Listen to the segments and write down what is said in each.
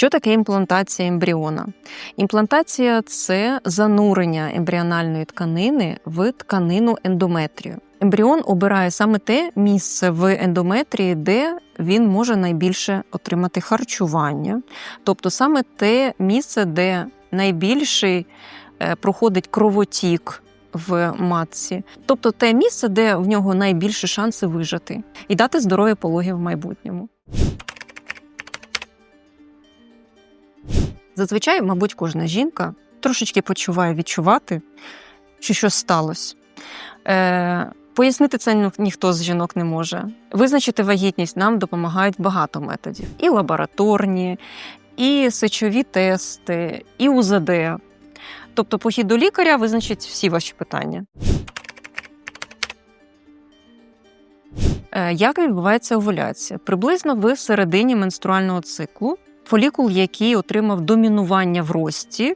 Що таке імплантація ембріона? Імплантація це занурення ембріональної тканини в тканину ендометрію. Ембріон обирає саме те місце в ендометрії, де він може найбільше отримати харчування, тобто саме те місце, де найбільший е, проходить кровотік в матці, тобто те місце, де в нього найбільше шанси вижити і дати здорові пологи в майбутньому. Зазвичай, мабуть, кожна жінка трошечки почуває відчувати, що щось сталося. Е, Пояснити це ніхто з жінок не може. Визначити вагітність нам допомагають багато методів: і лабораторні, і сечові тести, і УЗД. Тобто, похід до лікаря визначить всі ваші питання. Е, Як відбувається овуляція? Приблизно в середині менструального циклу фолікул, який отримав домінування в рості,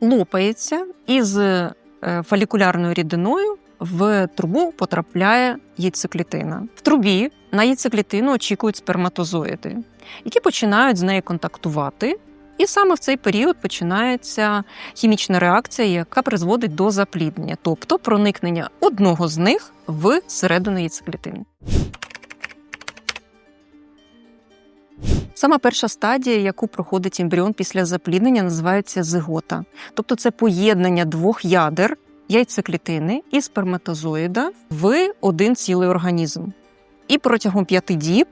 лопається і з е, фолікулярною рідиною в трубу потрапляє яйцеклітина. В трубі на яйцеклітину очікують сперматозоїди, які починають з нею контактувати. І саме в цей період починається хімічна реакція, яка призводить до запліднення, тобто проникнення одного з них в середину яйцеклітини. Сама перша стадія, яку проходить ембріон після запліднення, називається зигота. Тобто це поєднання двох ядер яйцеклітини і сперматозоїда в один цілий організм. І протягом п'яти діб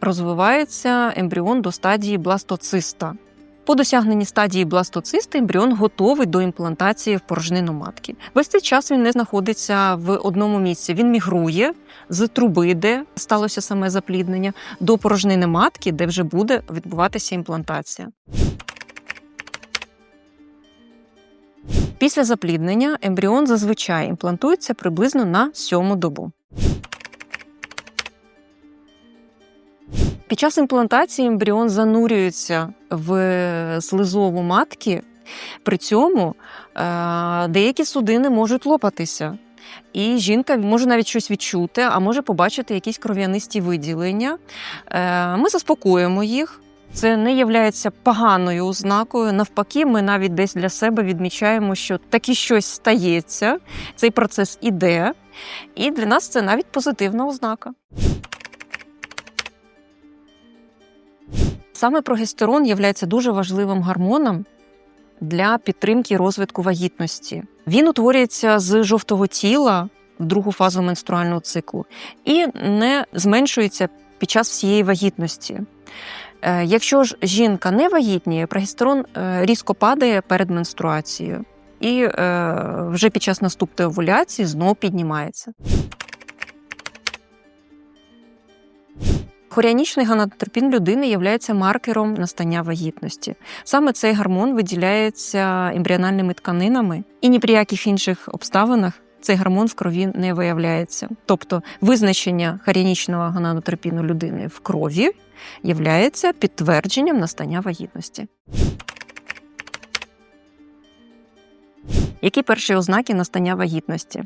розвивається ембріон до стадії бластоциста. По досягненні стадії бластоциста ембріон готовий до імплантації в порожнину матки. Весь цей час він не знаходиться в одному місці. Він мігрує з труби, де сталося саме запліднення, до порожнини матки, де вже буде відбуватися імплантація. Після запліднення ембріон зазвичай імплантується приблизно на сьому добу. Під час імплантації ембріон занурюється в слизову матки, при цьому е, деякі судини можуть лопатися. І жінка може навіть щось відчути, а може побачити якісь кров'янисті виділення. Е, Ми заспокоїмо їх. Це не є поганою ознакою. Навпаки, ми навіть десь для себе відмічаємо, що таки щось стається, цей процес іде, і для нас це навіть позитивна ознака. Саме прогестерон є дуже важливим гормоном для підтримки розвитку вагітності. Він утворюється з жовтого тіла в другу фазу менструального циклу і не зменшується під час всієї вагітності. Е, Якщо ж жінка не вагітніє, прогестерон е, різко падає перед менструацією і е, вже під час наступної овуляції знову піднімається. Хоріанічний ганатропін людини є маркером настання вагітності. Саме цей гормон виділяється ембріональними тканинами, і ні при яких інших обставинах цей гормон в крові не виявляється. Тобто визначення хоріанічного ганатропіну людини в крові є підтвердженням настання вагітності. Які перші ознаки настання вагітності?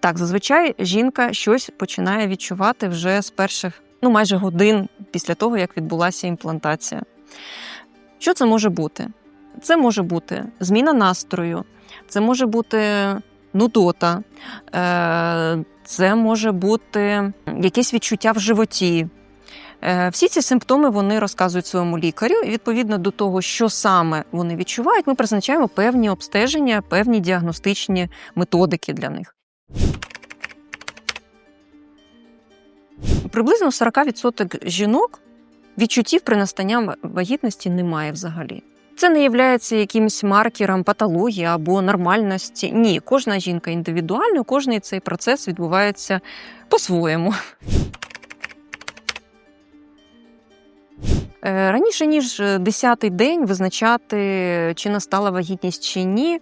Так, зазвичай жінка щось починає відчувати вже з перших ну, майже годин після того, як відбулася імплантація. Що це може бути? Це може бути зміна настрою, це може бути нудота, е, це може бути якесь відчуття в животі. Е, всі ці симптоми вони розказують своєму лікарю, і відповідно до того, що саме вони відчувають, ми призначаємо певні обстеження, певні діагностичні методики для них. Приблизно 40% жінок відчуттів при настанні вагітності немає взагалі. Це не є якимось маркером патології або нормальності. Ні, кожна жінка індивідуальна, кожний цей процес відбувається по-своєму. Е, раніше ніж 10-й день визначати, чи настала вагітність чи ні, е,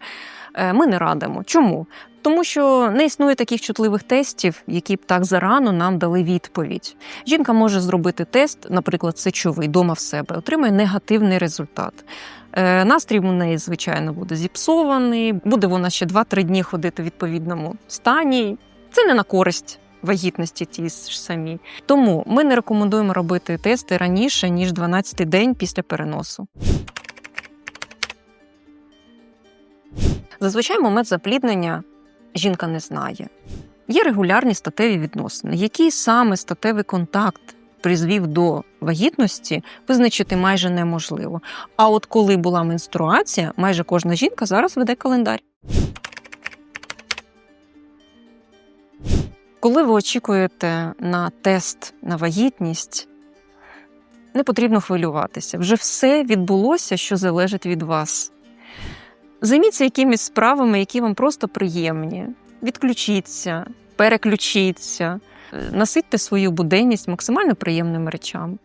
ми не радимо. Чому? Тому що не існує таких чутливих тестів, які б так зарано нам дали відповідь. Жінка може зробити тест, наприклад, сечовий дома в себе, отримає негативний результат. Е, настрій у неї, звичайно, буде зіпсований, буде вона ще 2-3 дні ходити в відповідному стані. Це не на користь вагітності ті ж самі. Тому ми не рекомендуємо робити тести раніше, ніж 12 день після переносу. Зазвичай момент запліднення жінка не знає. Є регулярні статеві відносини. Який саме статевий контакт призвів до вагітності, визначити майже неможливо. А от коли була менструація, майже кожна жінка зараз веде календар. Коли ви очікуєте на тест на вагітність, не потрібно хвилюватися. Вже все відбулося, що залежить від вас. Займіться якимись справами, які вам просто приємні. Відключіться, переключіться, наситьте свою буденність максимально приємними речами.